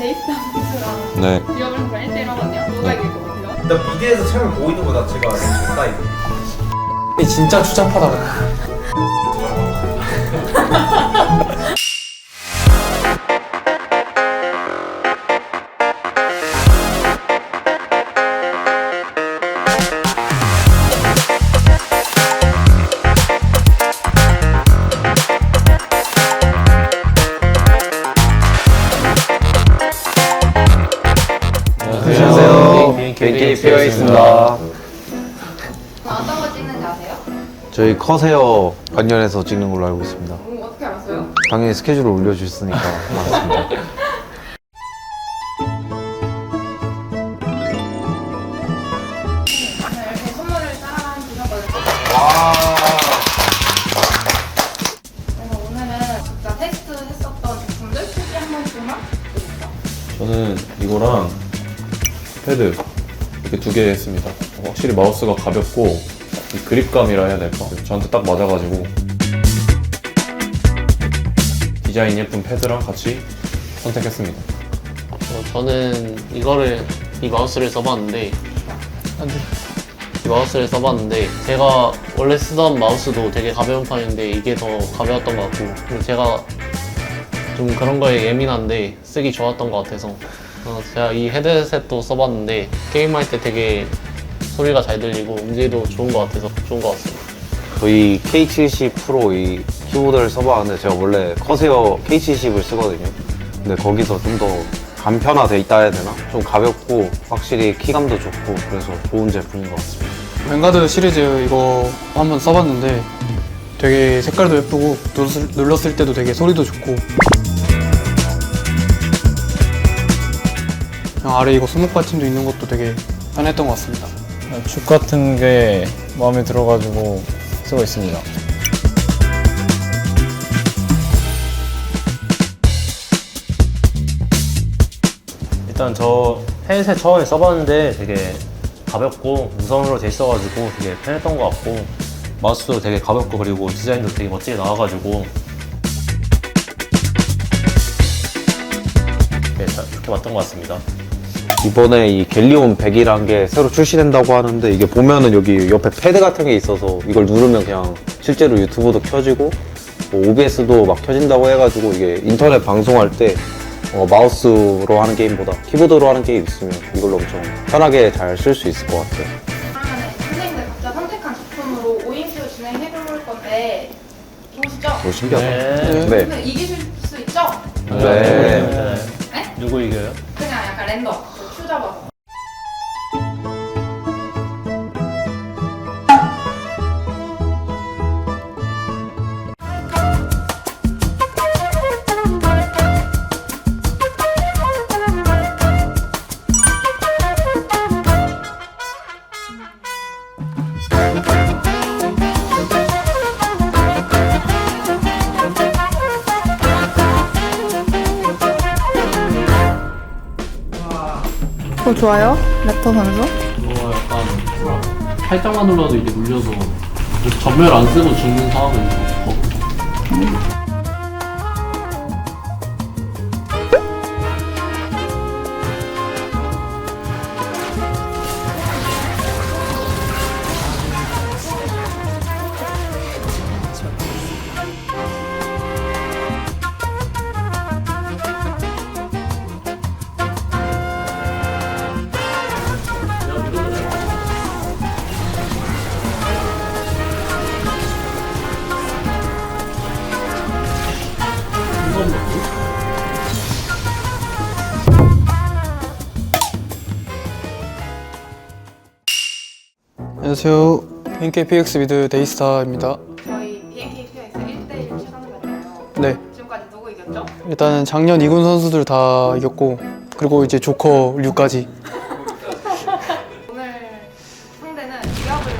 데이스타 선수랑 네. 기업을 선수랑 1대1 하거든요. 누가 이길 것 같아요? 일단 미드에서 처음에 보이는 거 자체가 좋다 이거. 진짜 추잡하다 안녕하세요. BNK 피어 있습니다. 아, 어떤 거 찍는지 아세요? 저희 커세어 관련해서 찍는 걸로 알고 있습니다. 음, 어떻게 알았어요? 당연히 스케줄을 올려주셨으니까 맞습니다. 오늘 이렇게 선물을 따라한 주셨거든요. 그래서 오늘은 각자 테스트 했었던 제품들 소개 한 번씩만 해주세요. 저는 이거랑 패드 이렇게 두 개 했습니다. 확실히 마우스가 가볍고 이 그립감이라 해야 될까? 저한테 딱 맞아가지고 디자인 예쁜 패드랑 같이 선택했습니다. 어, 저는 이거를 이 마우스를 써봤는데 이 마우스를 써봤는데 제가 원래 쓰던 마우스도 되게 가벼운 편인데 이게 더 가벼웠던 것 같고 그리고 제가 좀 그런 거에 예민한데 쓰기 좋았던 것 같아서 어, 제가 이 헤드셋도 써봤는데 게임할 때 되게 소리가 잘 들리고 음질도 좋은 것 같아서 좋은 것 같습니다. 저희 K70 프로 이 키보드를 써봤는데 제가 원래 커세어 K70을 쓰거든요. 근데 거기서 좀 더 간편화돼 있다 해야 되나? 좀 가볍고 확실히 키감도 좋고 그래서 좋은 제품인 것 같습니다. 뱅가드 시리즈 이거 한번 써봤는데 되게 색깔도 예쁘고 눌렀을, 눌렀을 때도 되게 소리도 좋고 그냥 아래 이거 수목 받침도 있는 것도 되게 편했던 것 같습니다. 축 같은 게 마음에 들어가지고 쓰고 있습니다. 일단 저 헤드셋 처음에 써봤는데 되게 가볍고 무선으로 돼 있어가지고 되게 편했던 것 같고 마우스도 되게 가볍고 그리고 디자인도 되게 멋지게 나와가지고 네, 자- 좋게 봤던 것 같습니다. 이번에 이 갤리온 100이란 게 새로 출시된다고 하는데 이게 보면은 여기 옆에 패드 같은 게 있어서 이걸 누르면 그냥 실제로 유튜브도 켜지고 뭐 OBS도 막 켜진다고 해가지고 이게 인터넷 방송할 때 어, 마우스로 하는 게임보다 키보드로 하는 게임 있으면 이걸로 엄청 편하게 잘 쓸 수 있을 것 같아요. 그러면 선생님들 각자 선택한 제품으로 5인큐 진행해 볼 건데 좋으시죠? 오, 신기하다. 네. 네. 근데 이기실 수 있죠? 네. 네? 누구 이겨요? 그냥 약간 랜덤, 큐 잡아 서. 어, 좋아요? 랩터 선수? 이거 약간 살짝만 눌러도 이게 눌려서 전멸 안 쓰고 죽는 상황은 없고 안녕하세요. NKPX 미드 데이스타입니다. 저희 BNK 피어에서 1대1 최강자잖아요. 네. 지금까지 누구 이겼죠? 일단은 작년 2군 선수들 다 이겼고 그리고 이제 조커 류까지 오늘 상대는 기업을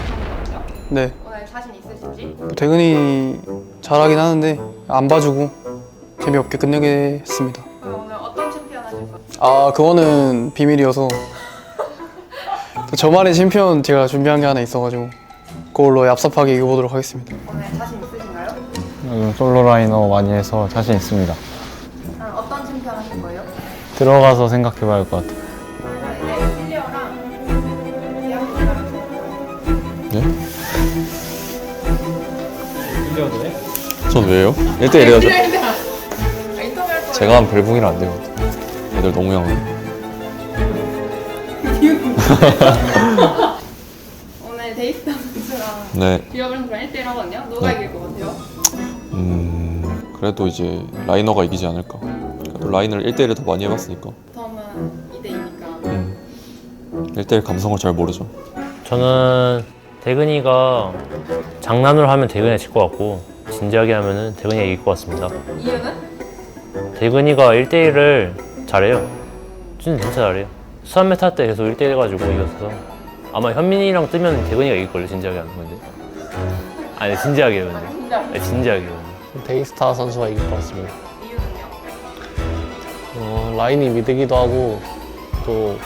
상대거든요. 네. 오늘 자신 있으신지? 뭐 대근이 잘하긴 하는데 안 봐주고 재미없게 끝내겠습니다. 그럼 오늘 어떤 챔피언 하실 거예요? 아 그거는 비밀이어서 또 저만의 챔피언 제가 준비한 게 하나 있어가지고 그걸로 얍삽하게 이겨보도록 하겠습니다. 오늘 자신 있으신가요? 요즘 솔로 라이너 많이 해서 자신 있습니다. 아, 어떤 챔피언 하실 거예요? 들어가서 생각해 봐야 할 것 같아요. 계약서랑 전 왜요? 1대1 해야죠. 아. 제가 하면 벨붕이라 안 돼요. 애들 너무 양해. 오늘 데이스타 선수랑 네. 비어블 선수랑 1대1 하거든요. 누가 이길 것 같아요? 음, 그래도 이제 라이너가 이기지 않을까. 그래도 라인을 1대1을 더 많이 해봤으니까. 덤은 2대2니까. 음. 1대1 감성을 잘 모르죠. 저는 대근이가 장난으로 하면 대근이 질것 같고 진지하게 하면은 대근이가 이길 것 같습니다. 이유는? 대근이가 1대1을 잘해요. 진짜 진짜 잘해요. 수산 메타 때 계속 1대1 해가지고 이겼어서 아마 현민이랑 뜨면 대근이가 이길걸요 진지하게 하는 건데 아니 진지하게 근데. 아니, 진지하게 근데. 데이스타 선수가 이길 것 같습니다. 어, 라인이 미드기도 하고 또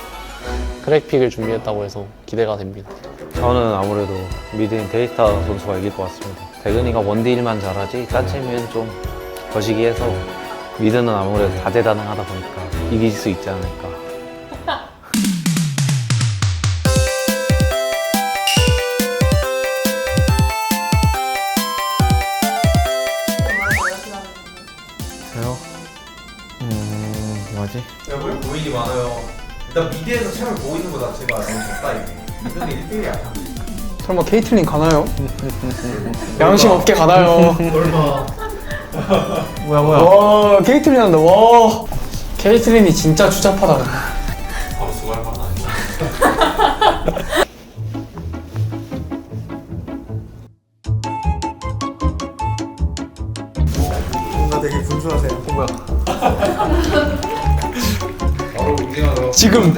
크랙픽을 준비했다고 해서 기대가 됩니다. 저는 아무래도 미드인 데이스타 선수가 이길 것 같습니다. 대근이가 원딜만 잘하지 짠챔은 좀 거시기해서 미드는 아무래도 다재다능하다 보니까 이길 수 있지 않을까. 고인이 많아요? 일단 미디에서 챔을 보이는 거 자체가 너무 적다 이거. 미드는 1대1이야. 설마 케이틀린 가나요? 양심 없게 가나요? 얼마? 뭐야 뭐야? 와 케이틀린 한다 와 케이틀린이 진짜 추잡하다 지금.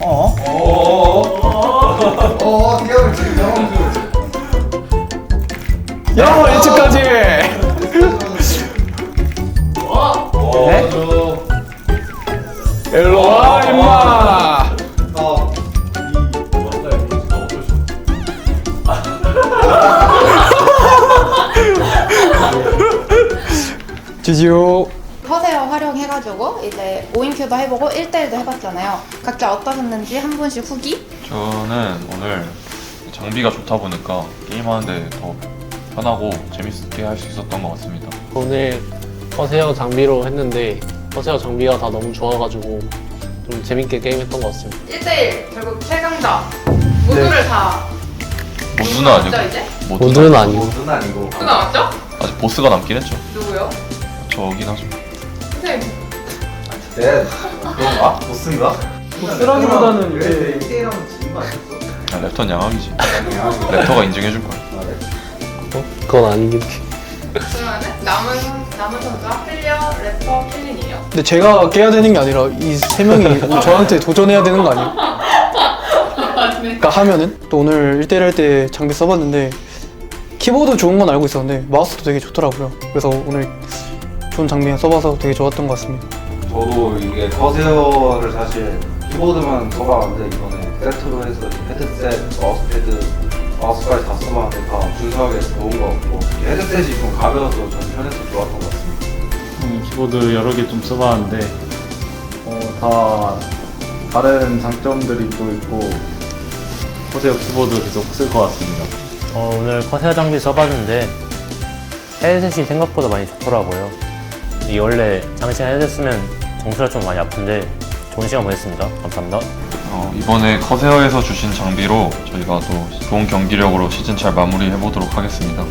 어, 디아블 지금 영웅 야 예측까지. 네? 일로 와 임마. 어. 지지요 활용해가지고 이제 5인큐도 해보고 1대1도 해봤잖아요. 각자 어떠셨는지 한 분씩 후기? 저는 오늘 장비가 좋다 보니까 게임하는데 더 편하고 재밌게 할 수 있었던 것 같습니다. 오늘 허세어 장비로 했는데 허세어 장비가 다 너무 좋아가지고 좀 재밌게 게임했던 것 같습니다. 1대1 결국 최강자 모두를 다 모두는 아니고 맞죠, 이제? 모두는 아니고 눈 아니고. 누구 남았죠? 아직 보스가 남긴 했죠. 누구요? 저긴 하죠. 선생님 네. 그런가? 보스인가? 보스라기보다는 이제 1대1하면 지는 거 아니었어? 아, 랩턴 양악이지. 랩터가 인정해줄 거야. 어? 그건 아니긴 해. 그러면은 남은 선- 남은 선수가 클리어, 래퍼, 필린이에요. 근데 제가 깨야 되는 게 아니라 이 세 명이 저한테 도전해야 되는 거 아니에요? 맞네. 그러니까 하면은 또 오늘 1대1 할 때 장비 써봤는데 키보드 좋은 건 알고 있었는데 마우스도 되게 좋더라고요 그래서 오늘 좋은 장비 써봐서 되게 좋았던 것 같습니다 저도 이게 커세어를 사실 키보드만 써봤는데 이번에 세트로 해서 헤드셋, 마우스패드, 마우스까지 다 써봤는데 다 준수하게 좋은 것 같고 헤드셋이 좀 가벼워서 저는 편해서 좋았던 것 같습니다. 음, 키보드 여러 개 좀 써봤는데 어, 다 다른 장점들이 또 있고 호세어 키보드 계속 쓸 것 같습니다. 어, 오늘 커세어 장비 써봤는데 헤드셋이 생각보다 많이 좋더라고요. 이 원래 장시간 헤드셋 쓰면 정수가 좀 많이 아픈데 좋은 시간 보냈습니다. 감사합니다. 어, 이번에 커세어에서 주신 장비로 저희가 또 좋은 경기력으로 시즌 잘 마무리해 보도록 하겠습니다.